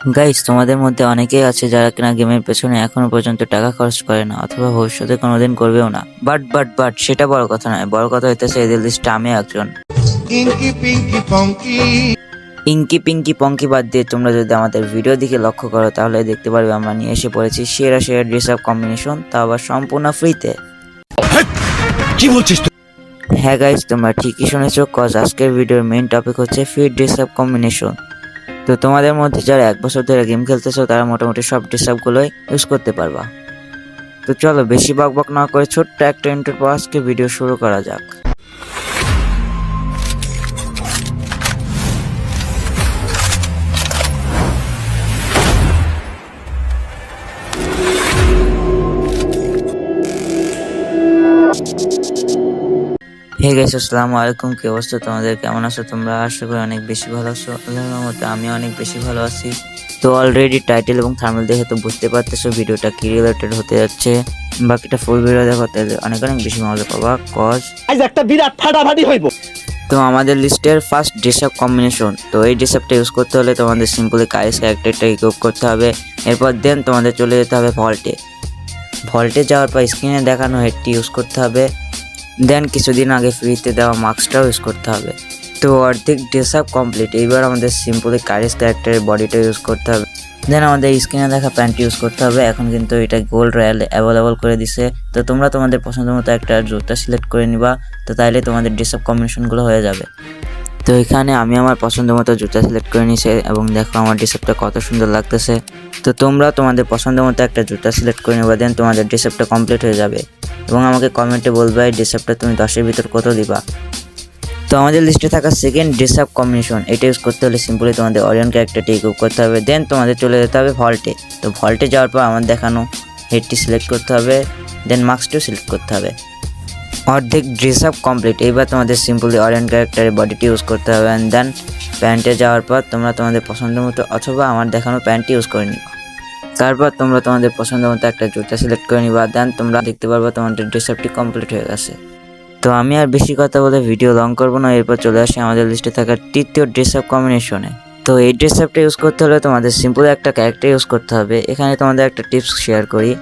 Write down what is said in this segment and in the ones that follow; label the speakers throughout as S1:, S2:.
S1: Guys তোমাদের মধ্যে অনেকেই আছে যারা কিনা গেমের পেছনে এখনও পর্যন্ত টাকা খরচ করে না অথবা ভবিষ্যতে কোনোদিন করবেও না। বাট বাট বাট সেটা বড় কথা নয়। বড় কথা হইতেছে এদের লিস্টে আমি একজন।
S2: Inky Pinky Ponky.
S1: ইঙ্কি পিঙ্কি পঙ্কি বাদ দিয়ে তোমরা যদি আমাদের ভিডিও দিকে লক্ষ্য করো তাহলে দেখতে পারবে আমরা নিয়ে এসে পড়েছি সেরা সেরা ড্রেস আপ কম্বিনেশন তা আবার সম্পূর্ণ ফ্রিতে
S2: কি বলছিস তুই?
S1: হ্যাঁ গাইস তোমরা ঠিকই শুনেছো কজ আজকের ভিডিওর মেইন টপিক হচ্ছে ফ্রি ড্রেস আপ কম্বিনেশন তো তোমাদের মধ্যে যারা এক বছর ধরে গেম খেলতেছো, তারা মোটামুটি সব ড্রেস ইউজ করতে পারবা। তো চলো, বেশি বক বক না করে ছোট্ট একটা ইন্টার পর আজকে ভিডিও শুরু করা যাক। হে গাইস আসসালামু আলাইকুম কি অবস্থা তোমাদের? কেমন আছো তোমরা? আশা করি অনেক বেশি ভালো আছো। আল্লাহর আমি অনেক বেশি ভালো আছি। তো অলরেডি টাইটেল এবং থাম্বনেল দেখে তো বুঝতে পারতেছো ভিডিওটা কি রিলেটেড হতে যাচ্ছে। বাকিটা ফুল ভিডিও দেখো তাহলে অনেক অনেক বেশি মজা পাবা। কজ
S3: আজ একটা বিরাট ফাটাফাটি হইব।
S1: তো আমাদের লিস্টের ফার্স্ট ড্রেস আপ কম্বিনেশন তো এই ড্রেস আপটা ইউজ করতে হলে তোমাদের সিম্পলি কাইস ক্যারেক্টারটা ইকুইপ করতে হবে। এরপর দেন তোমাদের চলে যেতে হবে ভল্টে ভল্টে যাওয়ার পর স্ক্রিনে দেখানো হেডটি ইউজ করতে হবে। দেন কিছুদিন আগে ফ্রিতে দেওয়া মাস্কটাও ইউজ করতে হবে। তো অর্ধেক ড্রেস আপ কমপ্লিট এইবার আমাদের সিম্পলি কারিস ক্যারেক্টারের বডিটা ইউজ করতে হবে। দেন আমাদের স্ক্রিনে দেখা প্যান্ট ইউজ করতে হবে, এখন কিন্তু এটা গোল্ড রয়্যাল অ্যাভেলেবল করে দিছে। তো তোমরা তোমাদের পছন্দ মতো একটা জুতা সিলেক্ট করে নিবা, তো তাইলে তোমাদের ড্রেস আপ কম্বিনেশনগুলো হয়ে যাবে। তো এখানে আমি আমার পছন্দ মতো জুতা সিলেক্ট করে নিয়েছি এবং দেখো আমার ড্রেসআপটা কত সুন্দর লাগতেছে। তো তোমরা তোমাদের পছন্দ মতো একটা জুতা সিলেক্ট করে নেবা, দেন তোমাদের ড্রেসআপটা কমপ্লিট হয়ে যাবে। এবং আমাকে কমেন্টে বলবে, এই ড্রেসআপটা তুমি দশের ভিতর কত দিবা? তো আমাদের লিস্টে থাকা সেকেন্ড ড্রেস আপ কম্বিনেশন এটা ইউজ করতে হলে সিম্পলি তোমাদের অরিয়ন ক্যারেক্টারটি ইকুপ করতে হবে দেন তোমাদের চলে যেতে হবে ভল্টে তো ভল্টে যাওয়ার পর আমার দেখানো হেডটি সিলেক্ট করতে হবে দেন মাস্কটিও সিলেক্ট করতে হবে। অর্ধেক ড্রেস আপ কমপ্লিট এইবার তোমাদের সিম্পলি অরিয়ন ক্যারেক্টারের বডিটি ইউজ করতে হবে অ্যান্ড দেন প্যান্টে যাওয়ার পর তোমরা তোমাদের পছন্দ মতো অথবা আমার দেখানো প্যান্টটি ইউজ করে নিবা তারপর তোমরা তোমাদের পছন্দ মতো একটা জুতা সিলেক্ট করে নিবা দেন তোমরা দেখতে পারবে তোমাদের ড্রেস আপটি কমপ্লিট হয়ে গেছে। তো আমি আর বেশি কথা বলে ভিডিও লং করব না, এরপর চলে আসি আমাদের লিস্টে থাকা তৃতীয় ড্রেস আপ কম্বিনেশনে তো এই ড্রেস আপটা ইউজ করতে হলে তোমাদের সিম্পল একটা ক্যারেক্টার ইউজ করতে হবে। এখানে তোমাদের একটা টিপস শেয়ার করি।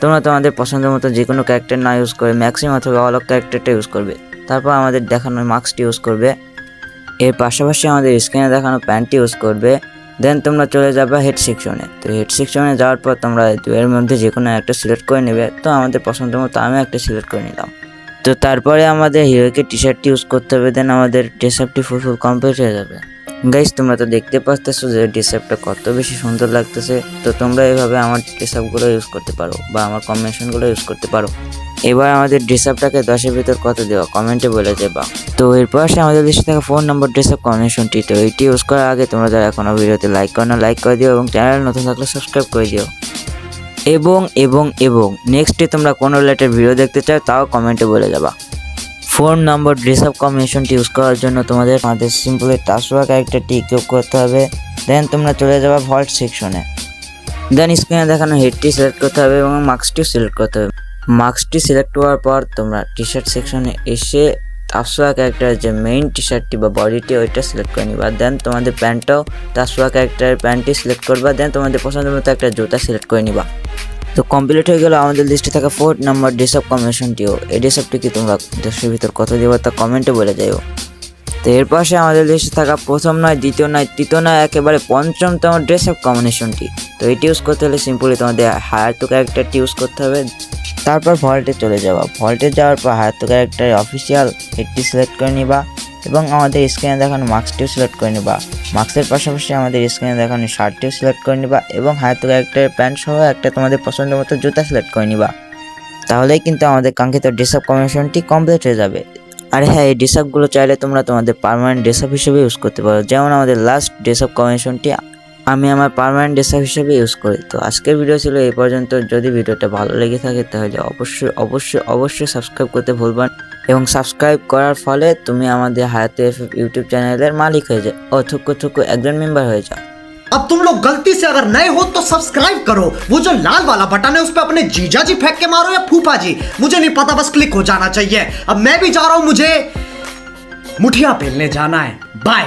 S1: তোমরা তোমাদের পছন্দ মতো যে কোনো ক্যারেক্টার না ইউজ করে ম্যাক্সিমাম অথবা অলক ক্যারেক্টারটা ইউজ করবে। তারপর আমাদের দেখানো মাস্কটি ইউজ করবে। এর পাশাপাশি আমাদের স্ক্রিনে দেখানো প্যান্টটি ইউজ করবে। দেন তোমরা চলে যাবে হেড সেকশনে তো হেড সেকশনে যাওয়ার পর তোমরা দুয়ের মধ্যে যে কোনো একটা সিলেক্ট করে নেবে। তো আমাদের পছন্দ মতো আমি একটা সিলেক্ট করে নিলাম। তো তারপরে আমাদের হিরোকে টি শার্টটি ইউজ করতে হবে। দেন আমাদের ড্রেস আপটি ফুল ফুল কমপ্লিট হয়ে যাবে। গাইস তোমরা তো দেখতে পাচ্তেছো যে ড্রেস আপটা কত বেশি সুন্দর লাগতেছে। তো তোমরা এভাবে আমার ড্রেস আপগুলো ইউজ করতে পারো বা আমার কম্বিনেশনগুলো ইউজ করতে পারো। এবার আমাদের ড্রেস আপটাকে দশের ভিতর কত দেওয়া? কমেন্টে বলে দেবা। তো এরপর আসে আমাদের লিস্টে থাকা ফোন নম্বর ড্রেস আপ কম্বিনেশনটি তো এইটি ইউজ করার আগে তোমরা যারা এখনও ভিডিওতে লাইক করো না লাইক করে দিও এবং চ্যানেল নতুন থাকলে সাবস্ক্রাইব করে দিও। এবং এবং এবং নেক্সটে তোমরা কোনো রিলেটেড ভিডিও দেখতে চাও, তাও কমেন্টে বলে যাবা ফোন নম্বর ড্রেস আপ কম্বিনেশনটি ইউজ করার জন্য তোমাদের আমাদের সিম্পলি টাসওয়া ক্যারেক্টারটি ইকুইপ করতে হবে। দেন তোমরা চলে যাবা ভল্ট সেকশনে দেন স্ক্রিনে দেখানো হেডটি সিলেক্ট করতে হবে এবং মার্কসটিও সিলেক্ট করতে হবে। মার্কসটি সিলেক্ট হওয়ার পর তোমরা টি শার্ট সেকশনে এসে তাসোয়া ক্যারেক্টারের যে মেইন টি শার্টটি বা বডিটি ওইটা সিলেক্ট করে নিবা। দেন তোমাদের প্যান্টটাও তাসোয়া ক্যারেক্টারের প্যান্টটি সিলেক্ট করবা। দেন তোমাদের পছন্দ মতো একটা জুতা সিলেক্ট করে নিবা। তো কমপ্লিট হয়ে গেল আমাদের লিস্টে থাকা ফোর্থ নাম্বার ড্রেস আপ কম্বিনেশনটিও এই ড্রেস আপটি কি তোমরা দশের ভিতর কত দেবো তা কমেন্টে বলে যাইও। তো এর পাশে আমাদের লিস্টে থাকা প্রথম নয়, দ্বিতীয় নয়, তৃতীয় নয়, একেবারে পঞ্চমতম ড্রেস আপ কম্বিনেশনটি তো এটি ইউজ করতে হলে সিম্পলি তোমাদের হায়ার টু ক্যারেক্টারটি ইউজ করতে হবে। তারপর ভল্টে চলে যাওয়া ভল্টে যাওয়ার পর হায়াতো ক্যারেক্টারের অফিসিয়াল হেডটি সিলেক্ট করে নিবা এবং আমাদের স্ক্রিনে দেখানো মাস্কটিও সিলেক্ট করে নিবা। মাস্কের পাশাপাশি আমাদের স্ক্রিনে দেখানো শার্টটিও সিলেক্ট করে নিবা এবং হায়াতো ক্যারেক্টারের প্যান্ট সহ একটা তোমাদের পছন্দ মতো জুতা সিলেক্ট করে নিবা। তাহলেই কিন্তু আমাদের কাঙ্ক্ষিত ড্রেস আপ কম্বিনেশনটি কমপ্লিট হয়ে যাবে। আর হ্যাঁ এই ড্রেস আপগুলো চাইলে তোমরা তোমাদের পার্মানেন্ট ড্রেস আপ হিসেবে ইউজ করতে পারো। যেমন আমাদের লাস্ট ড্রেস আপ কম্বিনেশনটি আমি আমার পার্মানেন্ট ড্রেস আপ হিসেবে ইউজ করি তো আজকের ভিডিও ছিল এই পর্যন্ত যদি ভিডিওটা ভালো লেগে থাকে তাহলে অবশ্যই অবশ্যই অবশ্যই সাবস্ক্রাইব করতে ভুলবেন এবং সাবস্ক্রাইব করার ফলে তুমি আমাদের হায়াতে এফ ইউটিউব চ্যানেলের মালিক হয়ে যাও ও থুকু থুকু একজন মেম্বার হয়ে যাও
S3: अब तुम लोग गलती से अगर नए हो तो सब्सक्राइब करो वो जो लाल वाला बटन है उस पर अपने जीजा जी फेंक के मारो या फूफा जी मुझे नहीं पता बस क्लिक हो जाना चाहिए अब मैं भी जा रहा हूं मुझे मुठिया पेलने जाना है बाय